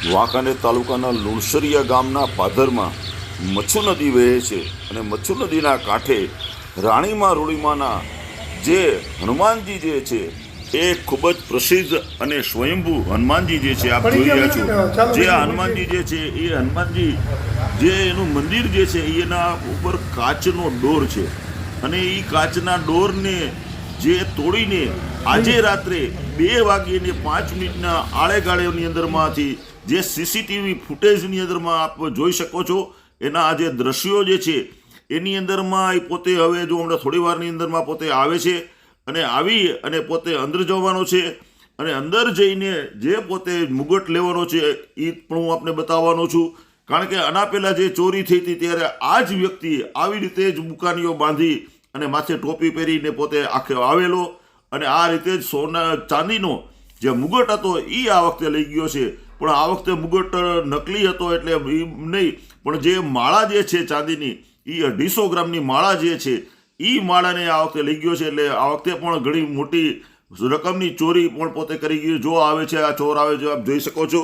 વાંકાનેર તાલુકાના લુણસરિયા ગામના પાદરમાં મચ્છુ નદી વહે છે અને મચ્છુ નદીના કાંઠે રાણીમા રૂળીમાના જે હનુમાનજી જે છે એ ખૂબ જ પ્રસિદ્ધ અને સ્વયંભૂ હનુમાનજી જે છે આપ જોઈ રહ્યા છો. જે આ હનુમાનજી જે છે એ હનુમાનજી જે એનું મંદિર જે છે એના ઉપર કાચનો ડોર છે. અને એ કાચના ડોરને જે તોડીને આજે રાત્રે બે વાગ્યે પાંચ મિનિટના આળેગાળેની અંદરમાંથી જે સીસીટીવી ફૂટેજની અંદરમાં આપ જોઈ શકો છો, એના આ જે દ્રશ્યો જે છે, એની અંદરમાં એ પોતે હવે જો હમણાં થોડી વારની અંદરમાં પોતે આવે છે અને આવી અને પોતે અંદર જવાનો છે અને અંદર જઈને જે પોતે મુગટ લેવાનો છે એ પણ હું આપને બતાવવાનો છું. કારણ કે આના પહેલાં જે ચોરી થઈ હતી ત્યારે આ જ વ્યક્તિ આવી રીતે જ બુકાનીઓ બાંધી અને માથે ટોપી પહેરીને પોતે આખે આવેલો અને આ રીતે જ સોના ચાંદીનો જે મુગટ હતો એ આ વખતે લઈ ગયો છે. પણ આ વખતે મુગટ નકલી હતો એટલે એ નહીં. પણ જે માળા જે છે ચાંદીની એ અઢીસો ગ્રામની માળા જે છે એ માળાને આ વખતે લઈ ગયો છે એટલે આ વખતે પણ ઘણી મોટી રકમની ચોરી પણ પોતે કરી ગયું જો આવે છે, આ ચોર આવે છે, આપ જોઈ શકો છો.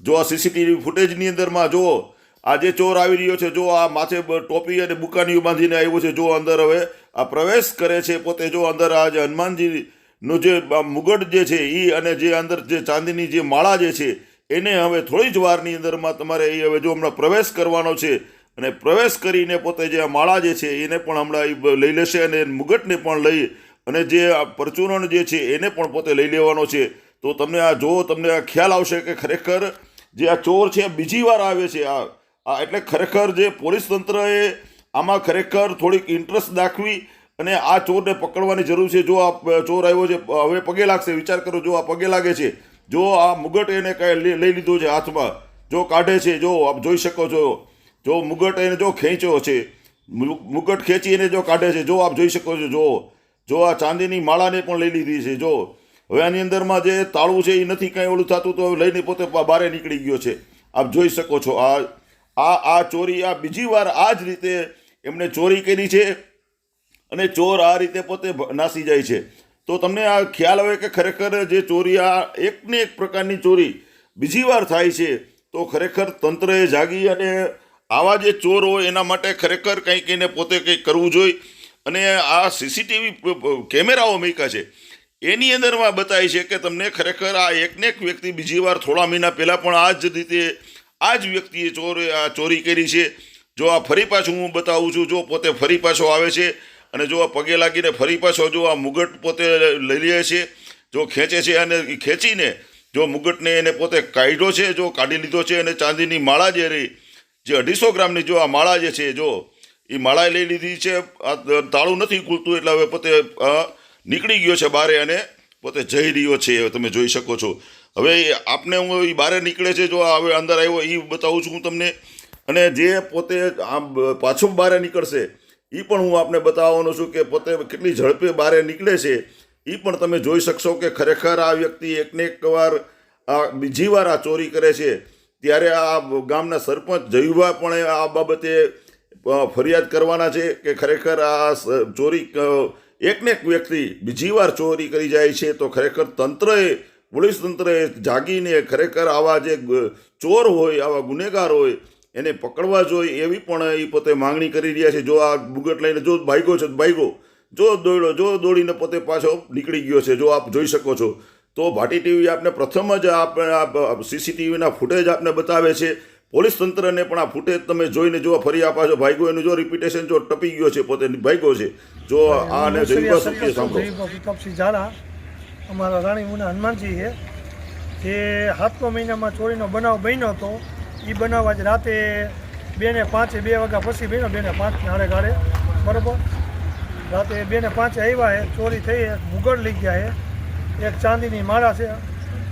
જો આ સીસીટીવી ફૂટેજની અંદરમાં જુઓ, આ જે ચોર આવી રહ્યો છે, જો આ માથે ટોપી અને બુકાનીઓ બાંધીને આવ્યો છે, જો અંદર હવે આ પ્રવેશ કરે છે પોતે, જો અંદર આ જે હનુમાનજી જે મુગટ જે છે એ અને જે અંદર જે ચાંદીની જે માળા જે છે એને હવે થોડી જ વારની અંદરમાં તમારે એ હવે જો હમણાં પ્રવેશ કરવાનો છે અને પ્રવેશ કરીને પોતે જે આ માળા જે છે એને પણ હમણાં એ લઈ લેશે અને મુગટને પણ લઈ અને જે આ પરચુરણ જે છે એને પણ પોતે લઈ લેવાનો છે. તો તમને આ જો તમને આ ખ્યાલ આવશે કે ખરેખર જે આ ચોર છે બીજી વાર આવે છે, આ આ એટલે ખરેખર જે પોલીસ તંત્રએ આમાં ખરેખર થોડીક ઇન્ટરેસ્ટ દાખવી અને આ ચોરને પકડવાની જરૂર છે. જો આ ચોર આવ્યો છે, હવે પગે લાગશે. વિચાર કરો, જો આ પગે લાગે છે જો આ મુગટ એને કાંઈ લઈ લીધો છે હાથમાં, જો કાઢે છે, જો આપ જોઈ શકો છો, જો મુગટ એને જો ખેંચ્યો છે મુગટ ખેંચી એને જો કાઢે છે, જો આપ જોઈ શકો છો, જો જો આ ચાંદીની માળાને પણ લઈ લીધી છે, જો. હવે આની અંદરમાં જે તાળું છે એ નથી કાંઈ ઓલું થતું, તો લઈને પોતે બહાર નીકળી ગયો છે. આપ જોઈ શકો છો, આ આ આ ચોરી આ બીજી વાર આ જ રીતે એમણે ચોરી કરી છે અને ચોર આ રીતે પોતે નાસી જાય છે. તો તમને આ ખ્યાલ આવે કે ખરેખર જે ચોરી આ એકને એક પ્રકારની ચોરી બીજી વાર થાય છે, તો ખરેખર તંત્રએ જાગી અને આવા જે ચોર હોય એના માટે ખરેખર કંઈક એને પોતે કંઈક કરવું જોઈએ. અને આ સીસીટીવી કેમેરાઓ મૂક્યા છે. એની અંદરમાં બતાય છે કે તમને ખરેખર આ એકને એક વ્યક્તિ બીજી વાર થોડા મહિના પહેલાં પણ આ જ રીતે આ જ વ્યક્તિએ ચોર, આ ચોરી કરી છે. જો આ ફરી પાછું હું બતાવું છું, જો પોતે ફરી પાછો આવે છે અને જો આ પગે લાગીને ફરી પાછો જો આ મુગટ પોતે લઈ લે છે, જો ખેંચે છે અને ખેંચીને જો મુગટને એને પોતે કાઢ્યો છે, જો કાઢી લીધો છે અને ચાંદીની માળા જે રહી, જે અઢીસો ગ્રામની જો આ માળા જે છે, જો એ માળાએ લઈ લીધી છે, આ તાળું નથી ખૂલતું એટલે હવે પોતે નીકળી ગયો છે બારે અને પોતે જઈ રહ્યો છે તમે જોઈ શકો છો. હવે આપને હું એ બહારે નીકળે છે, જો હવે અંદર આવ્યો એ બતાવું છું હું તમને. અને જે પોતે આમ પાછું બારે નીકળશે એ પણ હું આપને બતાવવાનો છું કે પોતે કેટલી ઝડપે બહાર નીકળે છે એ પણ તમે જોઈ શકશો કે ખરેખર આ વ્યક્તિ એકને એક વાર આ બીજી વાર આ ચોરી કરે છે. ત્યારે આ ગામના સરપંચ જયુભા પણ આ બાબતે ફરિયાદ કરવાના છે કે ખરેખર આ ચોરી એકને એક વ્યક્તિ બીજી વાર ચોરી કરી જાય છે તો ખરેખર તંત્રએ, પોલીસ તંત્રએ જાગીને ખરેખર આવા જે ચોર હોય, આવા ગુનેગાર હોય એને પકડવા જોઈએ એવી પણ એ પોતે માંગણી કરી રહ્યા છે. જો આ બુગટ લઈને જો ભાગ્યો છે તો ભાગ્યો. જો દોડ્યો જો દોડીને પોતે પાછો નીકળી ગયો છે જો આપ જોઈ શકો છો. તો ભાટી ટીવી આપને પ્રથમ જ આપ સીસીટીવીના ફૂટેજ આપને બતાવે છે. પોલીસ તંત્રને પણ આ ફૂટેજ તમે જોઈને જો ફરી આપા પાછો ભાઈગો એનું જો રિપીટેશન જો ટપી ગયો છે પોતે ભાઈગો છે. જો આ અને જયભા સત્ય સાંભળો. પ્રતાપસિંહ ઝાલા અમારા રાણી મુના હનુમાનજી છે જે સાતમા મહિનામાં ચોરીનો બનાવ બન્યો હતો. એ બનાવ જ રાતે બે ને પાંચે બે વાગ્યા પછી બન્યો બે ને પાંચ હારે ગાડે બરાબર? રાતે બે ને પાંચે આવ્યા છે ચોરી થઈ છે મુગળ લઈ ગયા છે એક ચાંદીની માળા છે,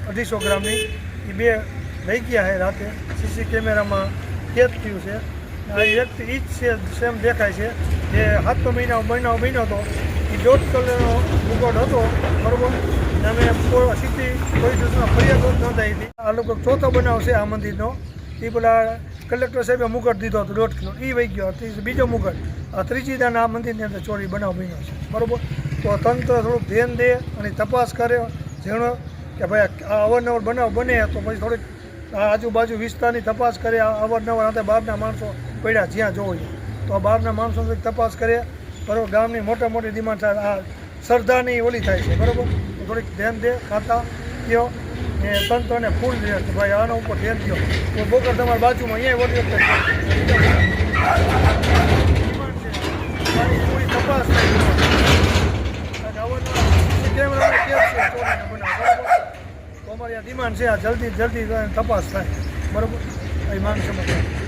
અઢીસો ગ્રામની. એ બે લઈ ગયા છે રાતે. સીસી કેમેરામાં કેદ થયું છે. આ વ્યક્તિ એ જ છે, સેમ દેખાય છે. જે સાતમા મહિના મહિનાઓ મહિનો હતો. એ દોઢ કલરનો મુગટ હતો, બરાબર? અમે સીધી કોઈ પોલીસ ફરિયાદ નોંધાવી હતી. આ લોકો ચોથો બનાવ છે આ મંદિરનો. એ પેલા કલેક્ટર સાહેબે મુગટ દીધો હતો દોઢ કિલો એ વહી ગયો. બીજો મુગટ ત્રીજી દાન મંદિરની અંદર ચોરી બનાવ બન્યો છે. બરોબર? તો તંત્ર થોડુંક ધ્યાન દે અને તપાસ કરે જેનો કે ભાઈ આ અવારનવાર બનાવ બને તો પછી થોડીક આજુબાજુ વિસ્તારની તપાસ કરે. અવારનવાર આતે બહારના માણસો પડ્યા જ્યાં જોવો તો આ બહારના માણસો તપાસ કરે. બરાબર? ગામની મોટા મોટી ડિમાન્ડ થાય. આ શ્રદ્ધાની ઓલી થાય છે. બરાબર? થોડીક ધ્યાન દે, ખાતા કયો ને તંત્રને ફૂલ દે ભાઈ આના ઉપર ધ્યાન દો તો બોકર તમારી બાજુમાં અહીંયા વળી પૂરી તપાસ તો અમારી આ ડિમાન્ડ છે, આ જલ્દી જલ્દી તપાસ થાય. બરાબર? એ છે